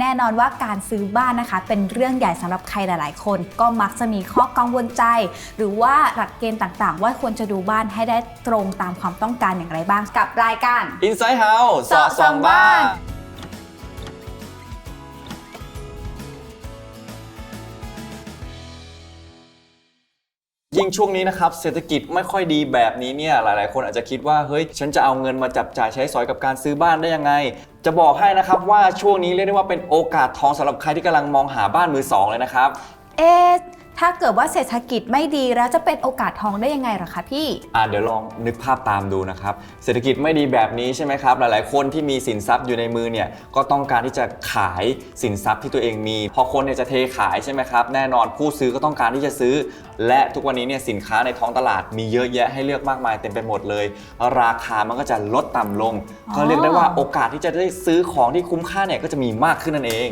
แน่นอนว่าการซื้อบ้านนะคะ เป็นเรื่องใหญ่สำหรับใครหลาย ๆ คน ก็มักจะมีข้อกังวลใจ หรือว่าหลักเกณฑ์ต่าง ๆ ว่าควรจะดูบ้านให้ได้ตรงตามความต้องการอย่างไรบ้างกับรายการ Inside House สอดส่องบ้าน ยิ่งช่วงนี้นะครับเศรษฐกิจไม่ค่อยดีแบบนี้เนี่ยหลาย ๆ คนอาจจะคิดว่าเฮ้ยฉันจะเอาเงินมาจับจ่ายใช้สอยกับการซื้อบ้านได้ยังไง จะบอกให้นะครับว่าช่วงนี้เรียกได้ว่าเป็นโอกาสทองสำหรับใครที่กำลังมองหาบ้านมือสองเลยนะครับ เอ๊ะ ถ้าเกิดว่าเศรษฐกิจไม่ดีแล้วจะเป็นโอกาสทองได้ยังไงหรอคะพี่ อ่าเดี๋ยวลองนึกภาพตามดูนะครับ เศรษฐกิจไม่ดีแบบนี้ใช่ไหมครับ หลายๆ คนที่มีสินทรัพย์อยู่ในมือเนี่ย ก็ต้องการที่จะขายสินทรัพย์ที่ตัวเองมี พอคนเนี่ยจะเทขายใช่ไหมครับ แน่นอนผู้ซื้อก็ต้องการที่จะซื้อ และทุกวันนี้เนี่ยสินค้าในท้องตลาดมีเยอะแยะให้เลือกมากมายเต็มไปหมดเลย ราคามันก็จะลดต่ำลง ก็เรียกได้ว่าโอกาสที่จะได้ซื้อของที่คุ้มค่าเนี่ยก็จะมีมากขึ้นนั่นเอง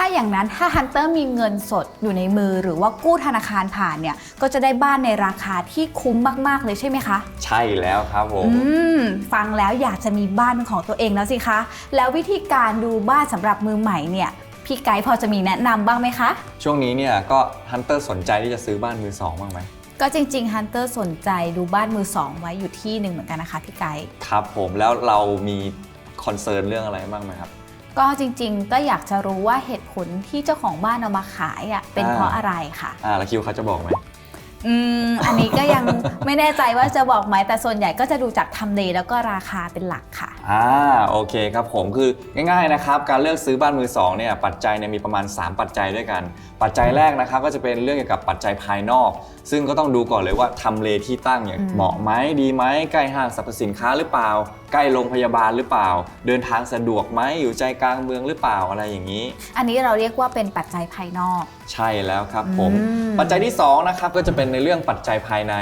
ถ้าอย่างนั้นถ้าฮันเตอร์มีเงินสดอยู่ในมือหรือว่ากู้ธนาคารผ่านเนี่ย ก็จะได้บ้านในราคาที่คุ้มมากๆเลยใช่ไหมคะ ใช่แล้วครับผม อืม ฟังแล้วอยากจะมีบ้านเป็นของตัวเองแล้วสิคะ แล้ววิธีการดูบ้านสำหรับมือใหม่เนี่ยพี่ไกด์พอจะมีแนะนำบ้างไหมคะ ช่วงนี้เนี่ยก็ฮันเตอร์สนใจที่จะซื้อบ้านมือสองบ้างไหมก็จริงๆฮันเตอร์สนใจดูบ้านมือสองไว้อยู่ที่หนึ่งเหมือนกันนะคะพี่ไกด์ครับผมแล้วเรามีคอนเซิร์นเรื่องอะไรบ้างไหมครับ ก็จริงๆ ก็อยากจะรู้ว่าเหตุผลที่เจ้าของบ้านเอามาขายอะเป็นอ่าเพราะอะไรค่ะ อ่าแล้วคิวเขาจะบอกไหมอืมอันนี้ก็ยังไม่แน่ใจว่าจะบอกไหมแต่ส่วนใหญ่ก็จะดูจากทำเลแล้วก็ราคาเป็นหลักค่ะ อ่าโอเคครับผมคือง่ายๆนะครับ การเลือกซื้อบ้านมือสองเนี่ยปัจจัยเนี่ยมีประมาณ 3 ปัจจัยด้วยกัน ปัจจัยแรกนะครับก็จะเป็นเรื่องเกี่ยวกับปัจจัยภายนอก ซึ่งก็ต้องดูก่อนเลยว่าทำเลที่ตั้งเนี่ยอืมเหมาะไหมดีไหมใกล้ห้างสรรพสินค้าหรือเปล่า ใกล้โรงพยาบาลหรือเปล่า เดินทางสะดวกไหมอยู่ใจกลางเมืองหรือเปล่าอะไรอย่างนี้ อันนี้เราเรียกว่าเป็นปัจจัยภายนอก ใช่แล้วครับผม อืม ปัจจัยที่2นะครับก็จะเป็นในเรื่องปัจจัยภายใน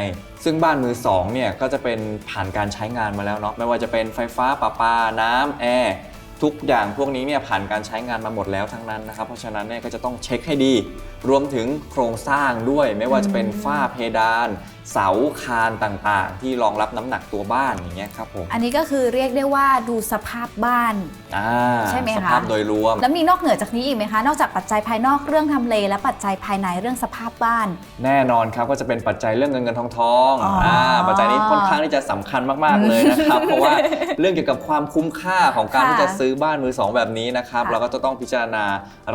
ซึ่งบ้านมือ2เนี่ยก็จะเป็นผ่านการใช้งานมาแล้วเนาะไม่ว่าจะเป็นไฟฟ้าประปาน้ำแอร์ ทุกอย่างพวกนี้เนี่ยผ่านการใช้งานมาหมดแล้วทั้งนั้นนะครับ เพราะฉะนั้นเนี่ยก็จะต้องเช็คให้ดี รวมถึงโครงสร้างด้วย ไม่ว่าจะเป็นฝ้าเพดาน เสาคานต่างๆ ที่รองรับน้ำหนักตัวบ้านอย่างเงี้ยครับผมอันนี้ก็คือเรียกได้ว่าดูสภาพบ้าน อ่าใช่ไหมคะ สภาพโดยรวม แล้วมีนอกเหนือจากนี้อีกไหมคะ นอกจากปัจจัยภายนอกเรื่องทำเล และปัจจัยภายในเรื่องสภาพบ้าน แน่นอนครับก็จะเป็นปัจจัยเรื่องเงินเงินทองทองอ๋ออ่าปัจจัยนี้ค่อนข้างที่จะสำคัญมากๆเลยนะครับ เพราะว่าเรื่องเกี่ยวกับความคุ้มค่าของการค่ะที่จะซื้อบ้านมือสองแบบนี้นะครับค่ะเราก็จะต้องพิจารณา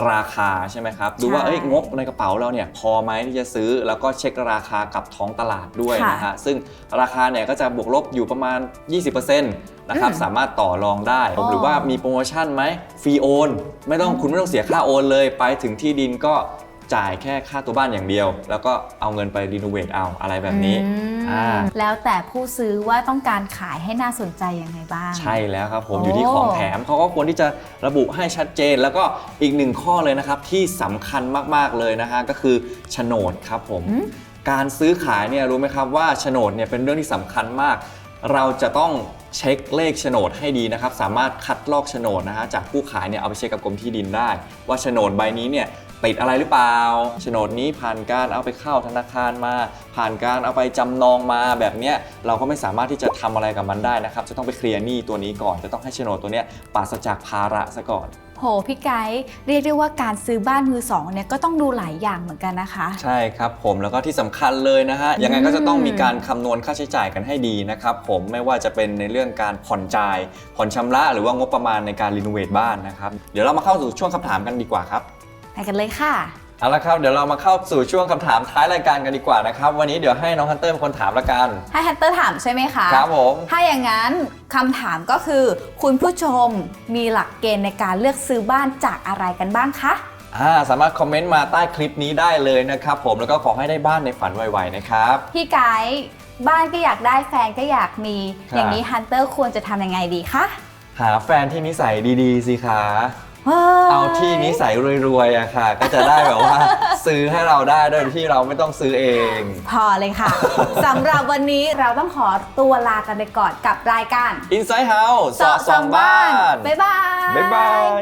ราคาใช่ไหมครับดูว่าใช่เอ้ยงบในกระเป๋าเราเนี่ยพอไหมที่จะซื้อแล้วก็เช็คราคากับท้องตลาดด้วยค่ะนะฮะซึ่งราคาเนี่ยก็จะบวกลบอยู่ประมาณ 20%นะครับอืมสามารถต่อรองได้ อ๋อหรือว่ามีโปรโมชั่นไหมฟรีโอน ไม่ต้องคุณไม่ต้องเสียค่าโอนเลย ไปถึงที่ดินก็ จ่ายแค่ค่าตัวบ้านอย่างเดียว แล้วก็เอาเงินไปรีโนเวทเอาอะไรแบบนี้อืมอ่าแล้วแต่ผู้ซื้อว่าต้องการขายให้น่าสนใจยังไงบ้าง ใช่แล้วครับผมโอ้อยู่ที่ของแถมเขาก็ควรที่จะระบุให้ชัดเจน แล้วก็อีกหนึ่งข้อเลยนะครับที่สำคัญมากๆเลยนะฮะก็คือโฉนดครับผมอืมการซื้อขายเนี่ยรู้ไหมครับว่าโฉนดเนี่ยเป็นเรื่องที่สำคัญมาก เราจะต้องเช็คเลขโฉนดให้ดีนะครับ สามารถคัดลอกโฉนดนะฮะจากผู้ขายเนี่ยเอาไปเช็คกับกรมที่ดินได้ ว่าโฉนดใบนี้เนี่ย ติดอะไรหรือเปล่าโฉนดนี้ผ่านการเอาไปเข้าธนาคารมา ผ่านการเอาไปจำนองมาแบบเนี้ยเราก็ไม่สามารถที่จะทำอะไรกับมันได้นะครับ จะต้องไปเคลียร์หนี้ตัวนี้ก่อน จะต้องให้โฉนดตัวเนี้ยปราศจากภาระซะก่อนโหพี่ไกด์เรียกได้ว่าการซื้อบ้านมือสองเนี่ยก็ต้องดูหลายอย่างเหมือนกันนะคะ ใช่ครับผมแล้วก็ที่สำคัญเลยนะฮะยังไงก็จะต้องมีการคำนวณค่าใช้จ่ายกันให้ดีนะครับผมไม่ว่าจะเป็นในเรื่องการผ่อนจ่าย ผ่อนชำระหรือว่างบประมาณในการรีโนเวทบ้านนะครับเดี๋ยวเรามาเข้าสู่ช่วงคำถามกันดีกว่าครับ ไปกันเลยค่ะ เอาละครับ เดี๋ยวเรามาเข้าสู่ช่วงคำถามท้ายรายการกันดีกว่านะครับ วันนี้เดี๋ยวให้น้องฮันเตอร์เป็นคนถามละกัน ให้ฮันเตอร์ถามใช่ไหมคะครับผม ถ้าอย่างนั้นคำถามก็คือ คุณผู้ชมมีหลักเกณฑ์ในการเลือกซื้อบ้านจากอะไรกันบ้างคะ อ่าสามารถคอมเมนต์มาใต้คลิปนี้ได้เลยนะครับผมแล้วก็ขอให้ได้บ้านในฝันไวๆนะครับ พี่ไกด์บ้านก็อยากได้แฟนก็อยากมี ครับ อย่างนี้ฮันเตอร์ควรจะทำยังไงดีคะ หาแฟนที่นิสัยดีๆสิคะฮ้ย เอาที่นิสัยรวยๆอะค่ะ ก็จะได้แบบว่า ซื้อให้เราได้โดยที่เราไม่ต้องซื้อเอง พอเลยค่ะ สำหรับวันนี้เราต้องขอตัวลากันไปก่อนกับรายการ Inside House สอดส่องบ้าน บ๊ายบาย บ๊ายบาย